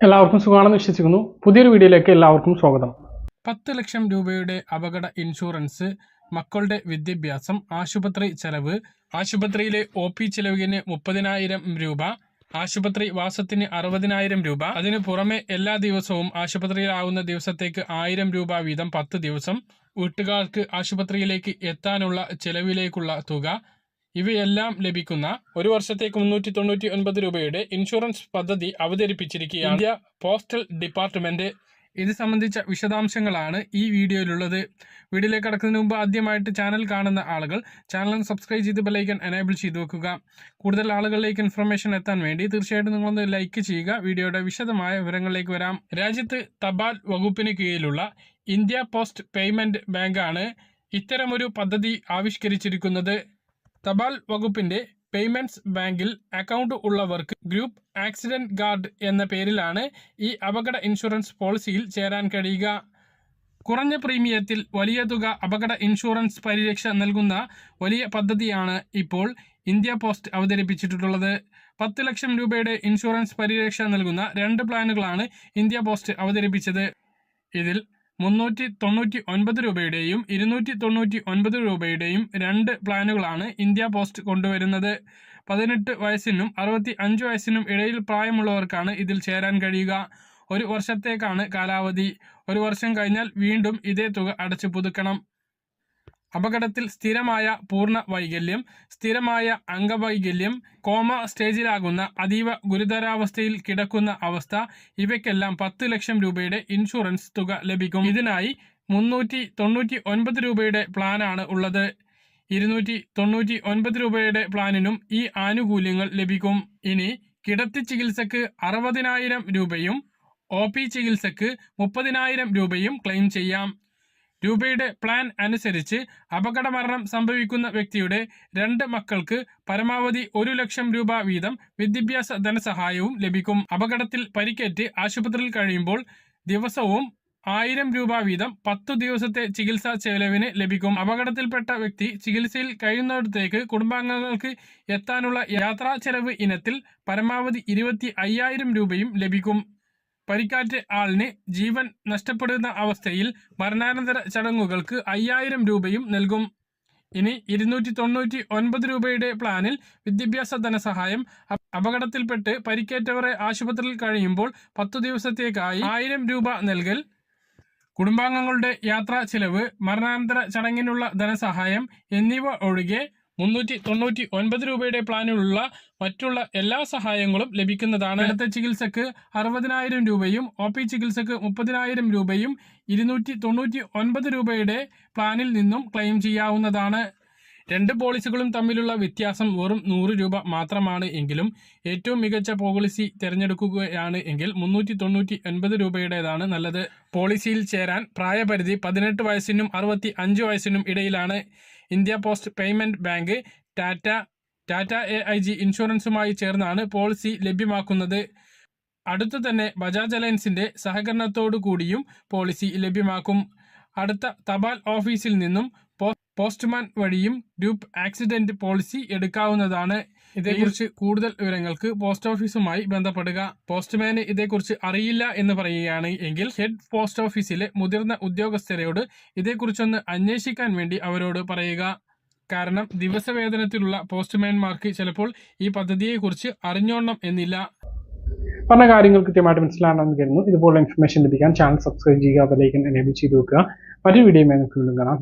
എല്ലാവർക്കും സുഖമാണെന്ന് വിശ്വസിക്കുന്നു. പുതിയൊരു വീഡിയോയിലേക്ക് എല്ലാവർക്കും സ്വാഗതം. പത്ത് ലക്ഷം രൂപയുടെ അപകട ഇൻഷുറൻസ് മക്കളുടെ വിദ്യാഭ്യാസം ആശുപത്രി ചെലവ് ആശുപത്രിയിലെ ഒ പി ചെലവിന് മുപ്പതിനായിരം രൂപ ആശുപത്രി വാസത്തിന് അറുപതിനായിരം രൂപ അതിനു പുറമെ എല്ലാ ദിവസവും ആശുപത്രിയിലാവുന്ന ദിവസത്തേക്ക് ആയിരം രൂപ വീതം പത്ത് ദിവസം വീട്ടുകാർക്ക് ആശുപത്രിയിലേക്ക് എത്താനുള്ള ചെലവിലേക്കുള്ള തുക ഇവയെല്ലാം ലഭിക്കുന്ന ഒരു വർഷത്തേക്ക് മുന്നൂറ്റി തൊണ്ണൂറ്റി ഒൻപത് രൂപയുടെ ഇൻഷുറൻസ് പദ്ധതി അവതരിപ്പിച്ചിരിക്കുകയാണ്. India postal department. ഇത് സംബന്ധിച്ച വിശദാംശങ്ങളാണ് ഈ വീഡിയോയിലുള്ളത്. വീഡിയോയിലേക്ക് കടക്കുന്നതിന് മുമ്പ് ആദ്യമായിട്ട് ചാനൽ കാണുന്ന ആളുകൾ ചാനൽ സബ്സ്ക്രൈബ് ചെയ്ത് ബെലൈക്കൻ എനേബിൾ ചെയ്ത് വെക്കുക. കൂടുതൽ ആളുകളിലേക്ക് ഇൻഫർമേഷൻ എത്താൻ വേണ്ടി തീർച്ചയായിട്ടും നിങ്ങളൊന്ന് ലൈക്ക് ചെയ്യുക. വീഡിയോയുടെ വിശദമായ വിവരങ്ങളിലേക്ക് വരാം. രാജ്യത്ത് തപാൽ വകുപ്പിന് കീഴിലുള്ള ഇന്ത്യ പോസ്റ്റ് പേയ്മെന്റ് ബാങ്കാണ് ഇത്തരമൊരു പദ്ധതി ആവിഷ്കരിച്ചിരിക്കുന്നത്. തപാൽ വകുപ്പിന്റെ പേയ്മെന്റ്സ് ബാങ്കിൽ അക്കൗണ്ട് ഉള്ളവർക്ക് ഗ്രൂപ്പ് ആക്സിഡന്റ് ഗാർഡ് എന്ന പേരിലാണ് ഈ അപകട ഇൻഷുറൻസ് പോളിസിയിൽ ചേരാൻ കഴിയുക. കുറഞ്ഞ പ്രീമിയത്തിൽ വലിയ തുക അപകട ഇൻഷുറൻസ് പരിരക്ഷ നൽകുന്ന വലിയ പദ്ധതിയാണ് ഇപ്പോൾ ഇന്ത്യ പോസ്റ്റ് അവതരിപ്പിച്ചിട്ടുള്ളത്. പത്ത് ലക്ഷം രൂപയുടെ ഇൻഷുറൻസ് പരിരക്ഷ നൽകുന്ന രണ്ട് പ്ലാനുകളാണ് ഇന്ത്യ പോസ്റ്റ് അവതരിപ്പിച്ചത്. ഇതിൽ മുന്നൂറ്റി തൊണ്ണൂറ്റി ഒൻപത് രൂപയുടെയും ഇരുന്നൂറ്റി തൊണ്ണൂറ്റി ഒൻപത് രൂപയുടെയും രണ്ട് പ്ലാനുകളാണ് ഇന്ത്യ പോസ്റ്റ് കൊണ്ടുവരുന്നത്. പതിനെട്ട് വയസ്സിനും അറുപത്തി അഞ്ച് വയസ്സിനും ഇടയിൽ പ്രായമുള്ളവർക്കാണ് ഇതിൽ ചേരാൻ കഴിയുക. ഒരു വർഷത്തേക്കാണ് കാലാവധി. ഒരു വർഷം കഴിഞ്ഞാൽ വീണ്ടും ഇതേ തുക അടച്ചു പുതുക്കണം. അപകടത്തിൽ സ്ഥിരമായ പൂർണ വൈകല്യം സ്ഥിരമായ അംഗവൈകല്യം കോമ സ്റ്റേജിലാകുന്ന അതീവ ഗുരുതരാവസ്ഥയിൽ കിടക്കുന്ന അവസ്ഥ ഇവയ്ക്കെല്ലാം പത്ത് ലക്ഷം രൂപയുടെ ഇൻഷുറൻസ് തുക ലഭിക്കും. ഇതിനായി മുന്നൂറ്റി തൊണ്ണൂറ്റി ഒൻപത് രൂപയുടെ പ്ലാനാണ് ഉള്ളത്. ഇരുന്നൂറ്റി തൊണ്ണൂറ്റി ഒൻപത് രൂപയുടെ പ്ലാനിനും ഈ ആനുകൂല്യങ്ങൾ ലഭിക്കും. ഇനി കിടത്തി ചികിത്സക്ക് അറുപതിനായിരം രൂപയും ഒ പി ചികിത്സക്ക് മുപ്പതിനായിരം രൂപയും ക്ലെയിം ചെയ്യാം. രൂപയുടെ പ്ലാൻ അനുസരിച്ച് അപകടമരണം സംഭവിക്കുന്ന വ്യക്തിയുടെ രണ്ട് മക്കൾക്ക് പരമാവധി ഒരു ലക്ഷം രൂപ വീതം വിദ്യാഭ്യാസ ധനസഹായവും ലഭിക്കും. അപകടത്തിൽ പരിക്കേറ്റ് ആശുപത്രിയിൽ കഴിയുമ്പോൾ ദിവസവും ആയിരം രൂപ വീതം പത്തു ദിവസത്തെ ചികിത്സാ ചെലവിന് ലഭിക്കും. അപകടത്തിൽപ്പെട്ട വ്യക്തി ചികിത്സയിൽ കഴിയുന്നിടത്തേക്ക് കുടുംബാംഗങ്ങൾക്ക് എത്താനുള്ള യാത്രാ ചെലവ് ഇനത്തിൽ പരമാവധി ഇരുപത്തി അയ്യായിരം രൂപയും ലഭിക്കും. പരിക്കാറ്റ് ആളിന് ജീവൻ നഷ്ടപ്പെടുന്ന അവസ്ഥയിൽ മരണാനന്തര ചടങ്ങുകൾക്ക് അയ്യായിരം രൂപയും നൽകും. ഇനി ഇരുന്നൂറ്റി തൊണ്ണൂറ്റി ഒൻപത് രൂപയുടെ പ്ലാനിൽ വിദ്യാഭ്യാസ ധനസഹായം അപ- അപകടത്തിൽപ്പെട്ട് പരിക്കേറ്റവരെ ആശുപത്രിയിൽ കഴിയുമ്പോൾ പത്തു ദിവസത്തേക്കായി ആയിരം രൂപ നൽകൽ. കുടുംബാംഗങ്ങളുടെ യാത്രാ ചിലവ് മരണാനന്തര ചടങ്ങിനുള്ള ധനസഹായം എന്നിവ ഒഴികെ മുന്നൂറ്റി തൊണ്ണൂറ്റി ഒൻപത് രൂപയുടെ പ്ലാനിലുള്ള മറ്റുള്ള എല്ലാ സഹായങ്ങളും ലഭിക്കുന്നതാണ്. അടുത്ത ചികിത്സക്ക് അറുപതിനായിരം രൂപയും ഒ പി ചികിത്സക്ക് മുപ്പതിനായിരം രൂപയും ഇരുന്നൂറ്റി തൊണ്ണൂറ്റി ഒൻപത് രൂപയുടെ പ്ലാനിൽ നിന്നും ക്ലെയിം ചെയ്യാവുന്നതാണ്. രണ്ട് പോളിസികളും തമ്മിലുള്ള വ്യത്യാസം വെറും നൂറ് രൂപ മാത്രമാണ് എങ്കിലും ഏറ്റവും മികച്ച പോളിസി തിരഞ്ഞെടുക്കുകയാണ് എങ്കിൽ മുന്നൂറ്റി തൊണ്ണൂറ്റി ഒൻപത് രൂപയുടേതാണ് നല്ലത്. പോളിസിയിൽ ചേരാൻ പ്രായപരിധി പതിനെട്ട് വയസ്സിനും അറുപത്തി അഞ്ച് വയസ്സിനും ഇടയിലാണ്. India post payment bank Tata Tata A I G ഇൻഷുറൻസുമായി ചേർന്നാണ് പോളിസി ലഭ്യമാക്കുന്നത്. അടുത്തു തന്നെ ബജാജ് അലയൻസിന്റെ സഹകരണത്തോടു കൂടിയും പോളിസി ലഭ്യമാക്കും. അടുത്ത തപാൽ ഓഫീസിൽ നിന്നും പോസ്റ്റ്മാൻ വഴിയും ഗ്രൂപ്പ് ആക്സിഡന്റ് പോളിസി എടുക്കാവുന്നതാണ്. ഇതേക്കുറിച്ച് കൂടുതൽ വിവരങ്ങൾക്ക് പോസ്റ്റ് ഓഫീസുമായി ബന്ധപ്പെടുക. പോസ്റ്റ്മാന് ഇതേക്കുറിച്ച് അറിയില്ല എന്ന് പറയുകയാണ് എങ്കിൽ ഹെഡ് പോസ്റ്റ് ഓഫീസിലെ മുതിർന്ന ഉദ്യോഗസ്ഥരോട് ഇതേക്കുറിച്ചൊന്ന് അന്വേഷിക്കാൻ വേണ്ടി അവരോട് പറയുക. കാരണം ദിവസവേതനത്തിലുള്ള പോസ്റ്റ്മാൻമാർക്ക് ചിലപ്പോൾ ഈ പദ്ധതിയെക്കുറിച്ച് അറിഞ്ഞോണം എന്നില്ല. പറഞ്ഞ കാര്യങ്ങൾ കൃത്യമായിട്ട് മനസ്സിലാണെന്ന് കരുതുന്നു. ഇതുപോലുള്ള ഇൻഫർമേഷൻ ലഭിക്കാൻ ചാനൽ സബ്സ്ക്രൈബ് ചെയ്യുക അതിലേക്ക് എനേബിൾ ചെയ്ത് വെക്കുക. മറ്റൊരു വീഡിയോ വീണ്ടും കാണാം.